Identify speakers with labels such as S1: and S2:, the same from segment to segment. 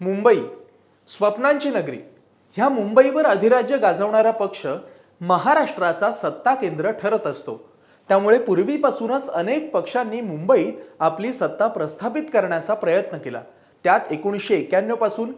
S1: मुंबई स्वप्नांची नगरी. ह्या मुंबईवर अधिराज्य गाजवणारा पक्ष महाराष्ट्राचा सत्ता केंद्र ठरत असतो. त्यामुळे पूर्वीपासूनच अनेक पक्षांनी मुंबईत आपली सत्ता प्रस्थापित करण्याचा प्रयत्न केला. त्यात एकोणीसशे एक्क्याण्णवपासून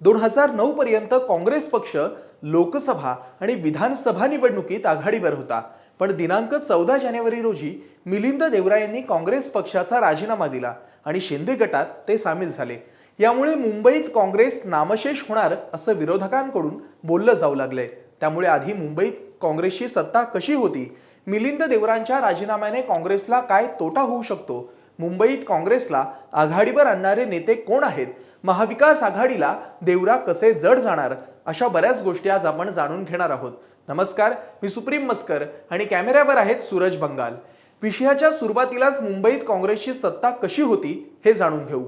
S1: दोन हजार नऊ पर्यंत काँग्रेस पक्ष लोकसभा आणि विधानसभा निवडणुकीत आघाडीवर होता. पण दिनांक चौदा जानेवारी रोजी मिलिंद देवरा यांनी काँग्रेस पक्षाचा राजीनामा दिला आणि शिंदे गटात ते सामील झाले. यामुळे मुंबईत काँग्रेस नामशेष होणार असं विरोधकांकडून बोललं जाऊ लागलंय. त्यामुळे आधी मुंबईत काँग्रेसची सत्ता कशी होती? मिलिंद देवरांच्या राजीनाम्याने काँग्रेसला काय तोटा होऊ शकतो? मुंबईत काँग्रेसला आघाडीवर आणणारे नेते कोण आहेत? महाविकास आघाडीला देवरा कसे जड जाणार? अशा बऱ्याच गोष्टी आज आपण जाणून घेणार आहोत. नमस्कार मी सुप्रीम मस्कर आणि कॅमेऱ्यावर आहेत सूरज बंगाल. विषयाच्या सुरुवातीलाच मुंबईत काँग्रेसची सत्ता कशी होती हे जाणून घेऊ.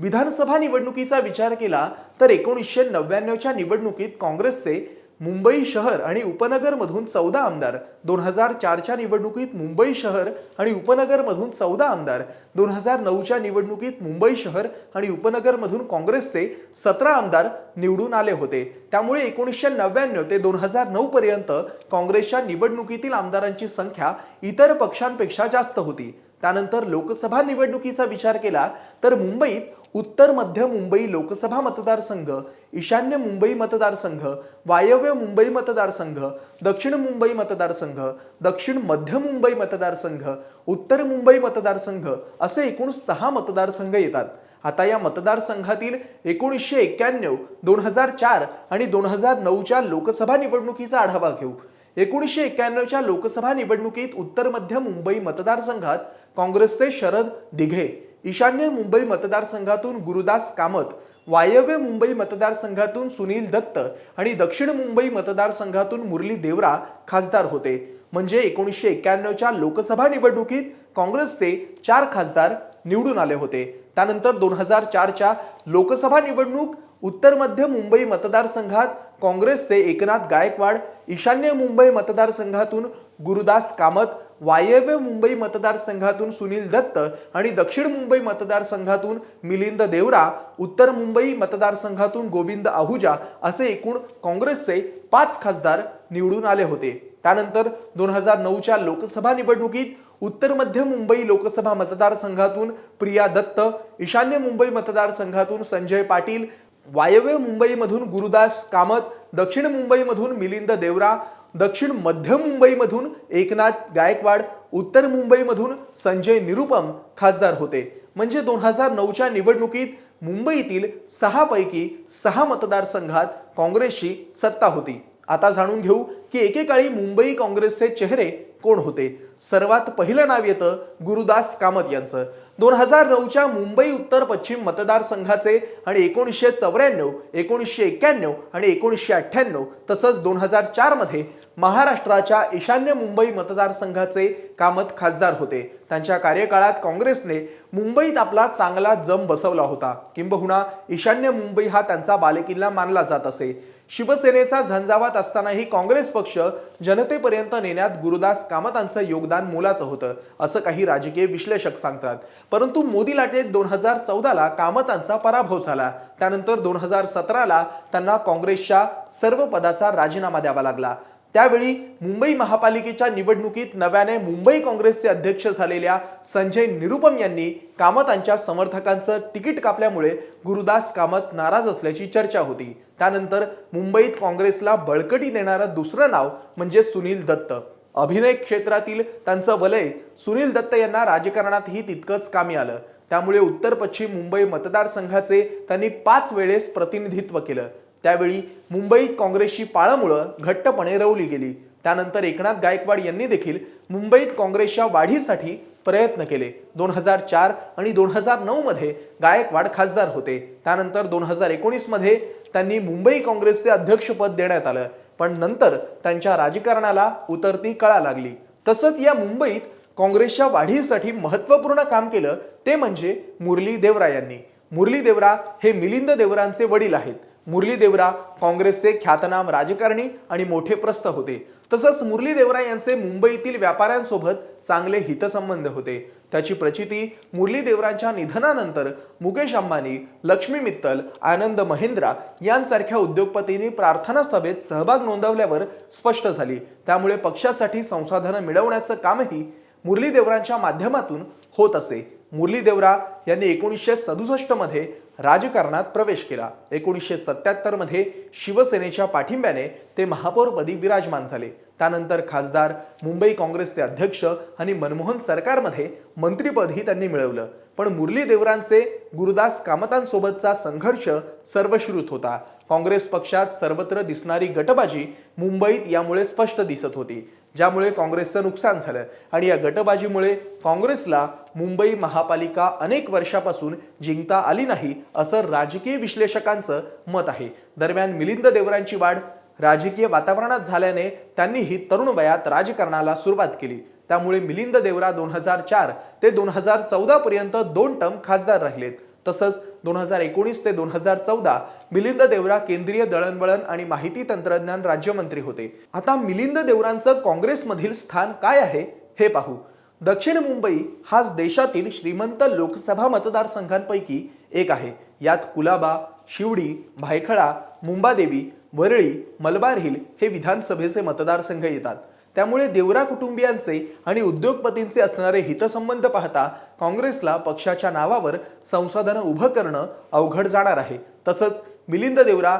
S1: विधानसभा निवडणुकीचा विचार केला तर एकोणीसशे नव्याण्णवच्या निवडणुकीत काँग्रेसचे मुंबई शहर आणि उपनगरमधून चौदा आमदार दोन हजार चारच्या निवडणुकीत मुंबई शहर आणि उपनगरमधून चौदा आमदार दोन हजार नऊच्या निवडणुकीत मुंबई शहर आणि उपनगरमधून काँग्रेसचे सतरा आमदार निवडून आले होते. त्यामुळे एकोणीसशे नव्याण्णव ते दोन हजार नऊ पर्यंत काँग्रेसच्या निवडणुकीतील आमदारांची संख्या इतर पक्षांपेक्षा जास्त होती. त्यानंतर लोकसभा निवडणुकीचा विचार केला तर मुंबईत उत्तर मध्य मुंबई लोकसभा मतदारसंघ ईशान्य मुंबई मतदारसंघ वायव्य मुंबई मतदारसंघ दक्षिण मुंबई मतदारसंघ दक्षिण मध्य मुंबई मतदारसंघ उत्तर मुंबई मतदारसंघ असे एकूण सहा मतदारसंघ येतात. आता या मतदारसंघातील एकोणीसशे एक्क्याण्णव दोन हजार चार आणि दोन हजार नऊच्या लोकसभा निवडणुकीचा आढावा घेऊ. एकोणीसशे एक्क्याण्णवच्या लोकसभा निवडणुकीत उत्तर मध्य मुंबई मतदारसंघात काँग्रेसचे शरद दिघे ईशान्य मुंबई मतदारसंघातून गुरुदास कामत वायव्य मुंबई मतदारसंघातून सुनील दत्त आणि दक्षिण मुंबई मतदारसंघातून मुरली देवरा खासदार होते. म्हणजे एकोणीसशे एक्क्याण्णवच्या लोकसभा निवडणुकीत काँग्रेसचे चार खासदार निवडून आले होते. त्यानंतर दोन हजार चारच्या लोकसभा निवडणूक उत्तर मध्य मुंबई मतदारसंघात काँग्रेसचे एकनाथ गायकवाड ईशान्य मुंबई मतदारसंघातून गुरुदास कामत वायव्य मुंबई मतदारसंघातून सुनील दत्त आणि दक्षिण मुंबई मतदारसंघातून मिलिंद देवरा उत्तर मुंबई मतदारसंघातून गोविंद आहुजा असे एकूण काँग्रेसचे पाच खासदार निवडून आले होते. त्यानंतर दोन हजार नऊच्या लोकसभा निवडणुकीत उत्तर मध्य मुंबई लोकसभा मतदारसंघातून प्रिया दत्त ईशान्य मुंबई मतदारसंघातून संजय पाटील वायव्य मुंबईमधून गुरुदास कामत दक्षिण मुंबईमधून मिलिंद देवरा दक्षिण मध्य मुंबईमधून एकनाथ गायकवाड उत्तर मुंबईमधून संजय निरुपम खासदार होते. म्हणजे दोन हजार नऊच्या निवडणुकीत मुंबईतील सहापैकी सहा मतदारसंघात काँग्रेसची सत्ता होती. आता जाणून घेऊ की एकेकाळी मुंबई काँग्रेसचे चेहरे कोण होते? सर्वात पहिलं नाव येतं गुरुदास कामत यांचं. दोन हजार नऊच्या मुंबई उत्तर पश्चिम मतदारसंघाचे आणि एकोणीसशे चौऱ्याण्णव एकोणीसशे एक्क्याण्णव आणि एकोणीसशे अठ्ठ्याण्णव तसंच दोन हजार चारमध्ये महाराष्ट्राच्या ईशान्य मुंबई मतदारसंघाचे कामत खासदार होते. त्यांच्या कार्यकाळात काँग्रेसने मुंबईत आपला चांगला जम बसवला होता. किंबहुना ईशान्य मुंबई हा त्यांचा बालेकिल्ला मानला जात असे. शिवसेनेचा झंझावात असतानाही काँग्रेस पक्ष जनतेपर्यंत नेण्यात गुरुदास कामतांचं योगदान मोलाचं होतं असं काही राजकीय विश्लेषक सांगतात. परंतु मोदी लाटेत दोन हजार चौदाला कामतांचा पराभव झाला. त्यानंतर दोन हजार सतराला त्यांना काँग्रेसच्या सर्व पदाचा राजीनामा द्यावा लागला. त्यावेळी मुंबई महापालिकेच्या निवडणुकीत नव्याने मुंबई काँग्रेसचे अध्यक्ष झालेल्या संजय निरुपम यांनी कामतांच्या समर्थकांचं तिकीट कापल्यामुळे गुरुदास कामत नाराज असल्याची चर्चा होती. त्यानंतर मुंबईत काँग्रेसला बळकटी देणारं दुसरं नाव म्हणजे सुनील दत्त. अभिनय क्षेत्रातील त्यांचं वलय सुनील दत्त यांना राजकारणातही तितकंच कामी आलं. त्यामुळे उत्तर पश्चिम मुंबई मतदारसंघाचे त्यांनी पाच वेळेस प्रतिनिधित्व केलं. त्यावेळी मुंबईत काँग्रेसची पाळंमुळं घट्टपणे रवली गेली. त्यानंतर एकनाथ गायकवाड यांनी देखील मुंबईत काँग्रेसच्या वाढीसाठी प्रयत्न केले. दोन हजार चार आणि दोन हजार नऊ मध्ये गायकवाड खासदार होते. त्यानंतर दोन हजार एकोणीसमध्ये त्यांनी मुंबई काँग्रेसचे अध्यक्षपद देण्यात आलं. पण नंतर त्यांच्या राजकारणाला उतरती कळा लागली. तसंच या मुंबईत काँग्रेसच्या वाढीसाठी महत्त्वपूर्ण काम केलं ते म्हणजे मुरली देवरा यांनी. मुरली देवरा हे मिलिंद देवरांचे वडील आहेत. मुरली देवरा काँग्रेसचे ख्यातनाम राजकारणी आणि मोठे प्रस्थ होते. तसंच मुरली देवरा यांचे मुंबईतील व्यापाऱ्यांसोबत चांगले हितसंबंध होते. त्याची प्रचिती मुरली देवरांच्या निधनानंतर मुकेश अंबानी लक्ष्मी मित्तल आनंद महिंद्रा यांसारख्या उद्योगपतींनी प्रार्थना सभेत सहभाग नोंदवल्यावर स्पष्ट झाली. त्यामुळे पक्षासाठी संसाधनं मिळवण्याचं कामही मुरली देवरांच्या माध्यमातून होत असे. मुरली देवरा यांनी एकोणीसशे सदुसष्टमध्ये राजकारणात प्रवेश केला. एकोणीसशे सत्याहत्तरमध्ये शिवसेनेच्या पाठिंब्याने ते महापौरपदी विराजमान झाले. त्यानंतर खासदार मुंबई काँग्रेसचे अध्यक्ष आणि मनमोहन सरकारमध्ये मंत्रीपदही त्यांनी मिळवलं. पण मुरली देवरांचे गुरुदास कामतांसोबतचा संघर्ष सर्वश्रुत होता. काँग्रेस पक्षात सर्वत्र दिसणारी गटबाजी मुंबईत यामुळे स्पष्ट दिसत होती. ज्यामुळे काँग्रेसचं नुकसान झालं. आणि या गटबाजीमुळे काँग्रेसला मुंबई महापालिका अनेक वर्षापासून जिंकता आली नाही असं राजकीय विश्लेषकांचं मत आहे. दरम्यान मिलिंद देवरांची वाढ राजकीय वातावरणात झाल्याने त्यांनीही तरुण वयात राजकारणाला सुरुवात केली. त्यामुळे मिलिंद देवरा दोन हजार चार ते दोन हजार चौदा पर्यंत दोन टर्म खासदार राहिलेत. तसंच दोन हजार एकोणीस ते दोन हजार चौदा मिलिंद देवरा केंद्रीय दळणवळण आणि माहिती तंत्रज्ञान राज्यमंत्री होते. आता मिलिंद देवरांचं काँग्रेसमधील स्थान काय आहे हे पाहू. दक्षिण मुंबई हाच देशातील श्रीमंत लोकसभा मतदारसंघांपैकी एक आहे. यात कुलाबा शिवडी भायखळा मुंबादेवी वरळी मलबार हिल हे विधानसभेचे मतदारसंघ येतात. त्यामुळे देवरा कुटुंबियांचे आणि उद्योगपतींचे असणारे हितसंबंध पाहता काँग्रेसला पक्षाच्या नावावर संसाधनं उभं करणं अवघड जाणार आहे. तसंच मिलिंद देवरा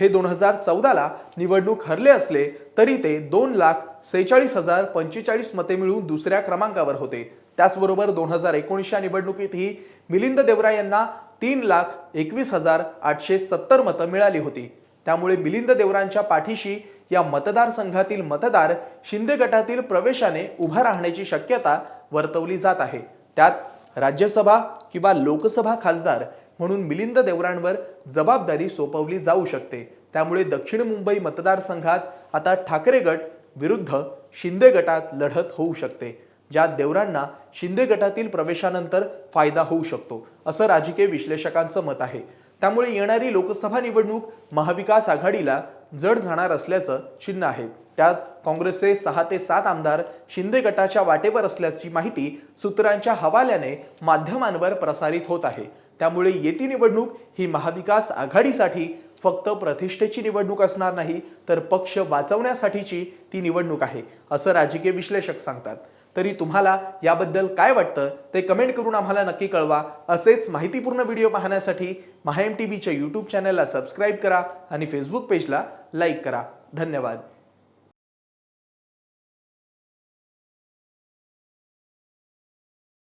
S1: हे दोन हजार चौदाला निवडणूक हरले असले तरी ते दोन लाख सेहेचाळीस हजार पंचेचाळीस मते मिळून दुसऱ्या क्रमांकावर होते. त्याचबरोबर दोन हजार एकोणीसच्या निवडणुकीतही मिलिंद देवरा यांना तीन लाख एकवीस हजार आठशे सत्तर मतं मिळाली होती. त्यामुळे मिलिंद देवरांच्या पाठीशी या मतदारसंघातील मतदार शिंदे गटातील प्रवेशाने उभा राहण्याची शक्यता वर्तवली जात आहे. त्यात राज्यसभा किंवा लोकसभा खासदार म्हणून मिलिंद देवरांवर जबाबदारी सोपवली जाऊ शकते. त्यामुळे दक्षिण मुंबई मतदारसंघात आता ठाकरे गट विरुद्ध शिंदे गटात लढत होऊ शकते ज्यात देवरांना शिंदे गटातील प्रवेशानंतर फायदा होऊ शकतो असं राजकीय विश्लेषकांचं मत आहे. त्यामुळे येणारी लोकसभा निवडणूक महाविकास आघाडीला जड जाणार असल्याचं चिन्ह आहे. त्यात काँग्रेसचे सहा ते सात आमदार शिंदे गटाच्या वाटेवर असल्याची माहिती सूत्रांच्या हवाल्याने माध्यमांवर प्रसारित होत आहे. त्यामुळे येती निवडणूक ही महाविकास आघाडीसाठी फक्त प्रतिष्ठेची निवडणूक असणार नाही तर पक्ष वाचवण्यासाठीची ती निवडणूक आहे असं राजकीय विश्लेषक सांगतात. तरी तुम्हाला याबद्दल काय वाटतं ते कमेंट करून आम्हाला नक्की कळवा. असेच माहितीपूर्ण व्हिडिओ पाहण्यासाठी महाएम टी व्हीच्या यूट्यूब चॅनलला सबस्क्राईब करा आणि फेसबुक पेजला लाईक करा. धन्यवाद.